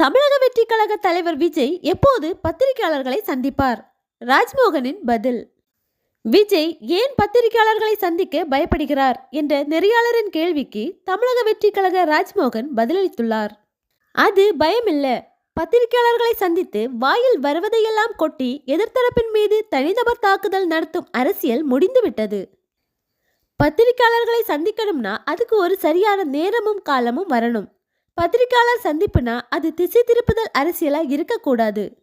தமிழக வெற்றி கழக தலைவர் விஜய் எப்போது பத்திரிகையாளர்களை சந்திப்பார்? ராஜ்மோகனின் பதில். விஜய் ஏன் பத்திரிகையாளர்களை சந்திக்க பயப்படுகிறார் என்ற நெறியாளரின் கேள்விக்கு தமிழக வெற்றி கழக ராஜ்மோகன் பதிலளித்துள்ளார். அது பயமில்ல. பத்திரிகையாளர்களை சந்தித்து வாயில் வருவதையெல்லாம் கொட்டி எதிர்த்தரப்பின் மீது தனிநபர் தாக்குதல் நடத்தும் அரசியல் முடிந்துவிட்டது. பத்திரிகையாளர்களை சந்திக்கணும்னா அதுக்கு ஒரு சரியான நேரமும் காலமும் வரணும். பத்திரிகையாளர் சந்திப்புனா அது திசை திருப்புதல் அரசியலா இருக்கக்கூடாது.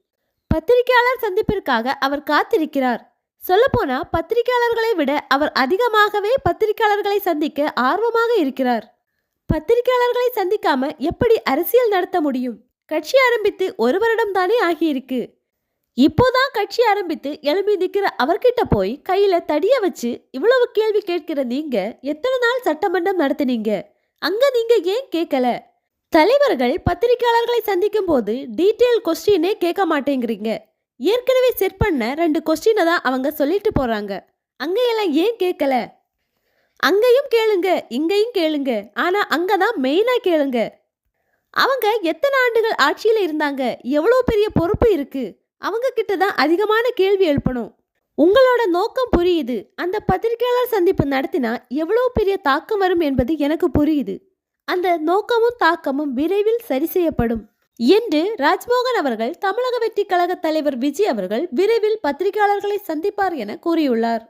பத்திரிகையாளர் சந்திப்பிற்காக அவர் காத்திருக்கிறார். சொல்லப்போனா பத்திரிகையாளர்களை விட அவர் அதிகமாகவே பத்திரிகையாளர்களை சந்திக்க ஆர்வமாக இருக்கிறார். பத்திரிகையாளர்களை சந்திக்காம எப்படி அரசியல் நடத்த முடியும்? கட்சி ஆரம்பித்து ஒரு வருடம் தானே ஆகியிருக்கு. இப்போதான் கட்சி ஆரம்பித்து எழும்பி நிற்கிற அவர்கிட்ட போய் கையில தடிய வச்சு இவ்வளவு கேள்வி கேட்கிற நீங்க எத்தனை நாள் சட்டமன்றம் நடத்துனீங்க? அங்க நீங்க ஏன் கேட்கல தலைவர்கள் பத்திரிகையாளர்களை சந்திக்கும் போது டீட்டெயில் கொஸ்டினே கேட்க மாட்டேங்கிறீங்க. ஏற்கனவே செட் பண்ண ரெண்டு கொஸ்டினை தான் அவங்க சொல்லிட்டு போறாங்க. அங்கேயெல்லாம் ஏன் கேட்கல? அங்கேயும் கேளுங்க இங்கேயும் கேளுங்க. ஆனா அங்கதான் மெயினாக கேளுங்க. அவங்க எத்தனை ஆண்டுகள் ஆட்சியில் இருந்தாங்க? எவ்வளோ பெரிய பொறுப்பு இருக்கு? அவங்க கிட்ட தான் அதிகமான கேள்வி எழுப்பணும். உங்களோட நோக்கம் புரியுது. அந்த பத்திரிகையாளர் சந்திப்பு நடத்தினா எவ்வளோ பெரிய தாக்கம் வரும் என்பது எனக்கு புரியுது. அந்த நோக்கமும் தாக்கமும் விரைவில் சரி செய்யப்படும். என்று ராஜ்மோகன் அவர்கள் தமிழக வெற்றி கழக தலைவர் விஜய் அவர்கள் விரைவில் பத்திரிகையாளர்களை சந்திப்பார் என கூறியுள்ளார்.